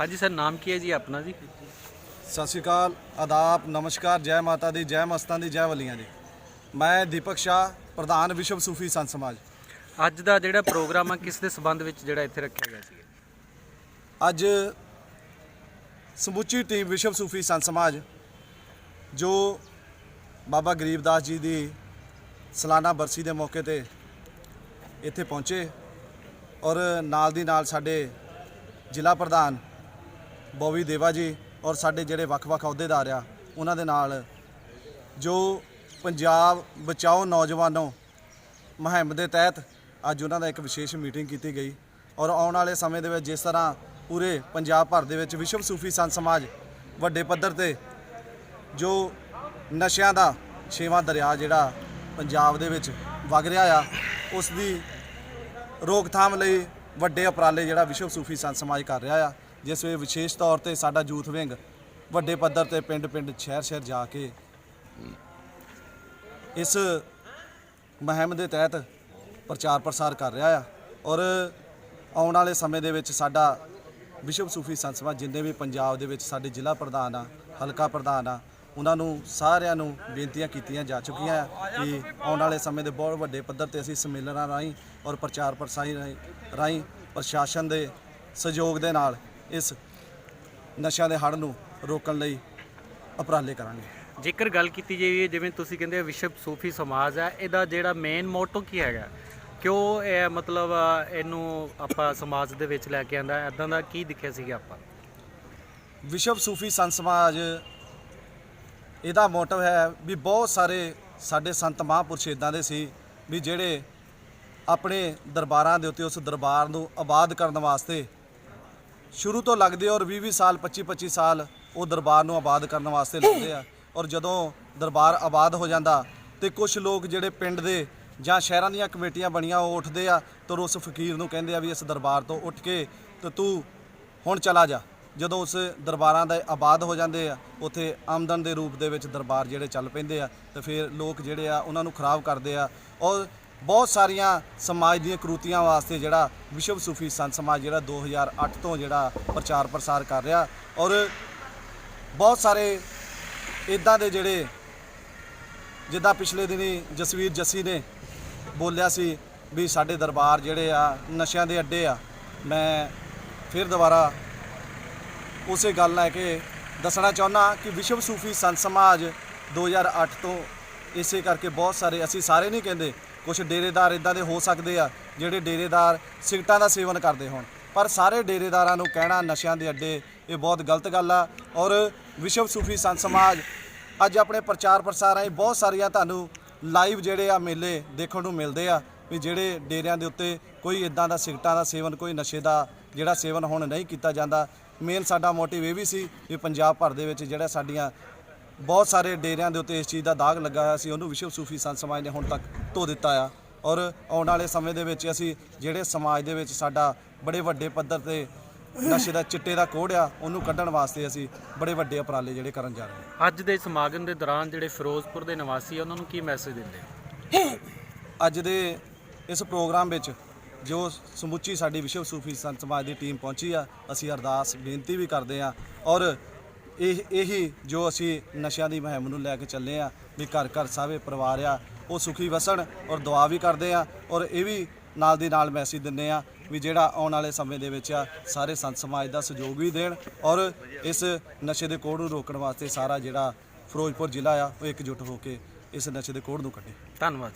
ਹਾਂਜੀ ਸਰ ਨਾਮ ਕੀ ਹੈ ਜੀ ਆਪਣਾ ਜੀ? ਸਤਿ ਸ਼੍ਰੀ ਅਕਾਲ ਆਦਾਬ ਨਮਸਕਾਰ ਜੈ ਮਾਤਾ ਦੀ ਜੈ ਮਸਤਾਂ ਦੀ ਜੈ ਵਲੀਆਂ ਦੀ। ਮੈਂ ਦੀਪਕ ਸ਼ਾਹ ਪ੍ਰਧਾਨ ਵਿਸ਼ਵ ਸੂਫੀ ਸੰਤ ਸਮਾਜ। ਅੱਜ ਦਾ ਜਿਹੜਾ ਪ੍ਰੋਗਰਾਮ ਆ ਕਿਸ ਦੇ ਸਬੰਧ ਵਿੱਚ ਜਿਹੜਾ ਇੱਥੇ ਰੱਖਿਆ ਗਿਆ ਸੀ? ਅੱਜ ਸਮੁੱਚੀ ਟੀਮ ਵਿਸ਼ਵ ਸੂਫੀ ਸੰਤ ਸਮਾਜ ਜੋ ਬਾਬਾ ਗਰੀਬਦਾਸ ਜੀ ਦੀ ਸਾਲਾਨਾ ਬਰਸੀ ਦੇ ਮੌਕੇ ਤੇ ਇੱਥੇ ਪਹੁੰਚੇ ਔਰ ਨਾਲ ਦੀ ਨਾਲ ਸਾਡੇ ਜ਼ਿਲ੍ਹਾ ਪ੍ਰਧਾਨ ਬੋਵੀ ਦੇਵਾ ਜੀ ਔਰ ਸਾਡੇ ਜਿਹੜੇ ਵੱਖ-ਵੱਖ ਅਹੁਦੇਦਾਰ ਆ, ਉਹਨਾਂ ਦੇ ਨਾਲ ਜੋ ਪੰਜਾਬ ਬਚਾਓ ਨੌਜਵਾਨੋ ਮੁਹਿੰਮ ਦੇ ਤਹਿਤ ਅੱਜ ਉਹਨਾਂ ਦਾ ਇੱਕ ਵਿਸ਼ੇਸ਼ ਮੀਟਿੰਗ ਕੀਤੀ ਗਈ ਔਰ ਆਉਣ ਵਾਲੇ ਸਮੇਂ ਦੇ ਵਿੱਚ ਜਿਸ ਤਰ੍ਹਾਂ ਪੂਰੇ ਪੰਜਾਬ ਭਰ ਦੇ ਵਿੱਚ ਵਿਸ਼ਵ ਸੂਫੀ ਸੰਤ ਸਮਾਜ ਵੱਡੇ ਪੱਧਰ ਤੇ ਜੋ ਨਸ਼ਿਆਂ ਦਾ ਛੇਵਾਂ ਦਰਿਆ ਜਿਹੜਾ ਪੰਜਾਬ ਦੇ ਵਿੱਚ ਵਗ ਰਿਹਾ ਆ, ਉਸ ਦੀ ਰੋਕਥਾਮ ਲਈ ਵੱਡੇ ਉਪਰਾਲੇ ਜਿਹੜਾ ਵਿਸ਼ਵ ਸੂਫੀ ਸੰਤ ਸਮਾਜ ਕਰ ਰਿਹਾ ਆ। ਜਿਸ ਵਿੱਚ ਵਿਸ਼ੇਸ਼ ਤੌਰ ਤੇ ਸਾਡਾ ਯੂਥ ਵਿੰਗ ਵੱਡੇ ਪੱਧਰ ਤੇ ਪਿੰਡ-ਪਿੰਡ ਸ਼ਹਿਰ-ਸ਼ਹਿਰ ਜਾ ਕੇ ਇਸ ਮਹਿਮ ਦੇ ਤਹਿਤ ਪ੍ਰਚਾਰ ਪ੍ਰਸਾਰ ਕਰ ਰਿਹਾ ਆ ਔਰ ਆਉਣ ਵਾਲੇ ਸਮੇਂ ਦੇ ਵਿੱਚ ਸਾਡਾ ਵਿਸ਼ਵ ਸੂਫੀ ਸੰਤ ਸਭਾ ਜਿੰਨੇ ਵੀ ਪੰਜਾਬ ਦੇ ਵਿੱਚ ਸਾਡੇ ਜ਼ਿਲ੍ਹਾ ਪ੍ਰਧਾਨ ਆ, ਹਲਕਾ ਪ੍ਰਧਾਨ ਆ, ਉਹਨਾਂ ਨੂੰ ਸਾਰਿਆਂ ਨੂੰ ਬੇਨਤੀਆਂ ਕੀਤੀਆਂ ਜਾ ਚੁੱਕੀਆਂ ਆ ਕਿ ਆਉਣ ਵਾਲੇ ਸਮੇਂ ਦੇ ਬਹੁਤ ਵੱਡੇ ਪੱਧਰ ਤੇ ਅਸੀਂ ਸੰਮੇਲਨਾਂ ਰਾਹੀਂ ਔਰ ਪ੍ਰਚਾਰ ਪ੍ਰਸਾਰੀ ਰਾਹੀਂ ਰਾਹੀਂ ਪ੍ਰਸ਼ਾਸਨ ਦੇ ਸਹਿਯੋਗ ਦੇ ਨਾਲ ਇਸ ਨਸ਼ਿਆਂ ਦੇ ਹੜ੍ਹ ਨੂੰ ਰੋਕਣ ਲਈ ਉਪਰਾਲੇ ਕਰਾਂਗੇ। ਜੇਕਰ ਗੱਲ ਕੀਤੀ ਜਾਈਏ ਜਿਵੇਂ ਤੁਸੀਂ ਕਹਿੰਦੇ ਹੋ ਵਿਸ਼ਵ ਸੂਫੀ ਸਮਾਜ ਹੈ ਇਹਦਾ ਜਿਹੜਾ ਮੇਨ ਮੋਟੋ ਕੀ ਹੈਗਾ? ਕਿਉਂ ਇਹ ਮਤਲਬ ਇਹਨੂੰ ਆਪਾਂ ਸਮਾਜ ਦੇ ਵਿੱਚ ਲੈ ਕੇ ਆਂਦਾ? ਐਦਾਂ ਦਾ ਕੀ ਦਿਖਿਆ ਸੀਗਾ ਆਪਾਂ? ਵਿਸ਼ਵ ਸੂਫੀ ਸੰਤ ਸਮਾਜ ਇਹਦਾ ਮੋਟਿਵ ਹੈ ਵੀ ਬਹੁਤ ਸਾਰੇ ਸਾਡੇ ਸੰਤ ਮਹਾਂਪੁਰਸ਼ ਇਦਾਂ ਦੇ ਸੀ ਵੀ ਜਿਹੜੇ ਆਪਣੇ ਦਰਬਾਰਾਂ ਦੇ ਉੱਤੇ ਉਸ ਦਰਬਾਰ ਨੂੰ ਆਬਾਦ ਕਰਨ ਵਾਸਤੇ ਸ਼ੁਰੂ ਤੋਂ ਲੱਗਦੇ ਔਰ 20-20 ਸਾਲ 25-25 ਸਾਲ ਉਹ ਦਰਬਾਰ ਨੂੰ ਆਬਾਦ ਕਰਨ ਵਾਸਤੇ ਲੱਗਦੇ ਆ। ਔਰ ਜਦੋਂ ਦਰਬਾਰ ਆਬਾਦ ਹੋ ਜਾਂਦਾ ਤੇ ਕੁਝ ਲੋਕ ਜਿਹੜੇ ਪਿੰਡ ਦੇ ਜਾਂ ਸ਼ਹਿਰਾਂ ਦੀਆਂ ਕਮੇਟੀਆਂ ਬਣੀਆਂ, ਉਹ ਉੱਠਦੇ ਆ ਤੇ ਉਸ ਫਕੀਰ ਨੂੰ ਕਹਿੰਦੇ ਆ ਵੀ ਇਸ ਦਰਬਾਰ ਤੋਂ ਉੱਠ ਕੇ ਤੇ ਤੂੰ ਹੁਣ ਚਲਾ ਜਾ। ਜਦੋਂ ਉਸ ਦਰਬਾਰਾਂ ਦਾ ਆਬਾਦ ਹੋ ਜਾਂਦੇ ਆ, ਉੱਥੇ ਆਮਦਨ ਦੇ ਰੂਪ ਦੇ ਵਿੱਚ ਦਰਬਾਰ ਜਿਹੜੇ ਚੱਲ ਪੈਂਦੇ ਆ ਤੇ ਫਿਰ ਲੋਕ ਜਿਹੜੇ ਆ, ਉਹਨਾਂ ਨੂੰ ਖਰਾਬ ਕਰਦੇ ਆ। ਔਰ ਬਹੁਤ ਸਾਰੀਆਂ ਸਮਾਜ ਦੀਆਂ ਕਰੂਤੀਆਂ ਵਾਸਤੇ ਜਿਹੜਾ ਵਿਸ਼ਵ ਸੂਫੀ ਸੰਤ ਸਮਾਜ ਜਿਹੜਾ 2008 ਤੋਂ ਜਿਹੜਾ ਪ੍ਰਚਾਰ ਪ੍ਰਸਾਰ ਕਰ ਰਿਹਾ ਔਰ ਬਹੁਤ ਸਾਰੇ ਇਦਾਂ ਦੇ ਜਿਹੜੇ ਜਿੱਦਾਂ ਪਿਛਲੇ ਦਿਨੀ ਜਸਵੀਰ ਜੱਸੀ ਨੇ ਬੋਲਿਆ ਸੀ ਵੀ ਸਾਡੇ ਦਰਬਾਰ ਜਿਹੜੇ ਆ ਨਸ਼ਿਆਂ ਦੇ ਅੱਡੇ ਆ, ਮੈਂ ਫਿਰ ਦੁਬਾਰਾ ਉਸੇ ਗੱਲ ਲੈ ਕੇ ਦੱਸਣਾ ਚਾਹੁੰਦਾ ਕਿ ਵਿਸ਼ਵ ਸੂਫੀ ਸੰਤ ਸਮਾਜ 2008 ਤੋਂ ਇਸੇ ਕਰਕੇ ਬਹੁਤ ਸਾਰੇ, ਅਸੀਂ ਸਾਰੇ ਨਹੀਂ ਕਹਿੰਦੇ ਕੁਝ ਡੇਰੇਦਾਰ ਇਦਾਂ ਦੇ ਹੋ ਸਕਦੇ ਆ ਜਿਹੜੇ ਡੇਰੇਦਾਰ ਸਿਗਟਾਂ ਦਾ ਸੇਵਨ ਕਰਦੇ ਹੋਣ। ਪਰ ਸਾਰੇ ਡੇਰੇਦਾਰਾਂ ਨੂੰ ਕਹਿਣਾ ਨਸ਼ਿਆਂ ਦੇ ਅੱਡੇ, ਇਹ ਬਹੁਤ ਗਲਤ ਗੱਲ ਆ। ਔਰ ਵਿਸ਼ਵ ਸੂਫੀ ਸੰਤ ਸਮਾਜ ਅੱਜ ਆਪਣੇ ਪ੍ਰਚਾਰ ਪ੍ਰਸਾਰ ਰਾਹੀਂ ਬਹੁਤ ਸਾਰੀਆਂ ਤੁਹਾਨੂੰ ਲਾਈਵ ਜਿਹੜੇ ਆ ਮੇਲੇ ਦੇਖਣ ਨੂੰ ਮਿਲਦੇ ਆ ਵੀ ਜਿਹੜੇ ਡੇਰਿਆਂ ਦੇ ਉੱਤੇ ਕੋਈ ਇਦਾਂ ਦਾ ਸਿਗਟਾਂ ਦਾ ਸੇਵਨ, ਕੋਈ ਨਸ਼ੇ ਦਾ ਜਿਹੜਾ ਸੇਵਨ ਹੁਣ ਨਹੀਂ ਕੀਤਾ ਜਾਂਦਾ। ਮੇਨ ਸਾਡਾ ਮੋਟਿਵ ਇਹ ਵੀ ਸੀ ਵੀ ਪੰਜਾਬ ਭਰ ਦੇ ਵਿੱਚ ਜਿਹੜਾ ਸਾਡੀਆਂ ਬਹੁਤ ਸਾਰੇ ਡੇਰਿਆਂ ਦੇ ਉੱਤੇ ਇਸ ਚੀਜ਼ ਦਾ ਦਾਗ ਲੱਗਾ ਹੋਇਆ ਸੀ ਉਹਨੂੰ ਵਿਸ਼ਵ ਸੂਫੀ ਸੰਤ ਸਮਾਜ ਨੇ ਹੁਣ ਤੱਕ ਧੋ ਦਿੱਤਾ ਆ। ਔਰ ਆਉਣ ਵਾਲੇ ਸਮੇਂ ਦੇ ਵਿੱਚ ਅਸੀਂ ਜਿਹੜੇ ਸਮਾਜ ਦੇ ਵਿੱਚ ਸਾਡਾ ਬੜੇ ਵੱਡੇ ਪੱਧਰ ਤੇ ਨਸ਼ੇ ਦਾ ਚਿੱਟੇ ਦਾ ਕੋੜ ਆ ਉਹਨੂੰ ਕੱਢਣ ਵਾਸਤੇ ਅਸੀਂ ਬੜੇ ਵੱਡੇ ਉਪਰਾਲੇ ਜਿਹੜੇ ਕਰਨ ਜਾ ਰਹੇ ਹਾਂ। ਅੱਜ ਦੇ ਸਮਾਗਮ ਦੇ ਦੌਰਾਨ ਜਿਹੜੇ ਫਿਰੋਜ਼ਪੁਰ ਦੇ ਨਿਵਾਸੀ ਆ ਉਹਨਾਂ ਨੂੰ ਕੀ ਮੈਸੇਜ ਦਿੰਦੇ ਅੱਜ ਦੇ ਇਸ ਪ੍ਰੋਗਰਾਮ ਵਿੱਚ ਜੋ ਸਮੁੱਚੀ ਸਾਡੀ ਵਿਸ਼ਵ ਸੂਫੀ ਸੰਤ ਸਮਾਜ ਦੀ ਟੀਮ ਪਹੁੰਚੀ ਆ ਅਸੀਂ ਅਰਦਾਸ ਬੇਨਤੀ ਵੀ ਕਰਦੇ ਆ ਔਰ ਇਹ ਇਹੀ ਜੋ ਅਸੀਂ ਨਸ਼ਿਆਂ ਦੀ ਮੁਹਿੰਮ ਨੂੰ ਲੈ ਕੇ ਚੱਲੇ ਆ, ਵੀ ਘਰ ਘਰ ਸਾਰੇ ਪਰਿਵਾਰ ਆ, ਉਹ ਸੁਖੀ ਵਸਣ ਔਰ ਦੁਆ ਵੀ ਕਰਦੇ ਆ ਔਰ ਇਹ ਵੀ ਨਾਲ ਦੀ ਨਾਲ ਮੈਸੇਜ ਦਿੰਦੇ ਆ ਵੀ ਜਿਹੜਾ ਆਉਣ ਵਾਲੇ ਸਮੇਂ ਦੇ ਵਿੱਚ ਆ, ਸਾਰੇ ਸੰਤ ਸਮਾਜ ਦਾ ਸਹਿਯੋਗ ਵੀ ਦੇਣ ਔਰ ਇਸ ਨਸ਼ੇ ਦੇ ਕੋੜ ਨੂੰ ਰੋਕਣ ਵਾਸਤੇ ਸਾਰਾ ਜਿਹੜਾ ਫਿਰੋਜ਼ਪੁਰ ਜ਼ਿਲ੍ਹਾ ਆ, ਉਹ ਇਕਜੁੱਟ ਹੋ ਕੇ ਇਸ ਨਸ਼ੇ ਦੇ ਕੋੜ ਨੂੰ ਕੱਢੇ। ਧੰਨਵਾਦ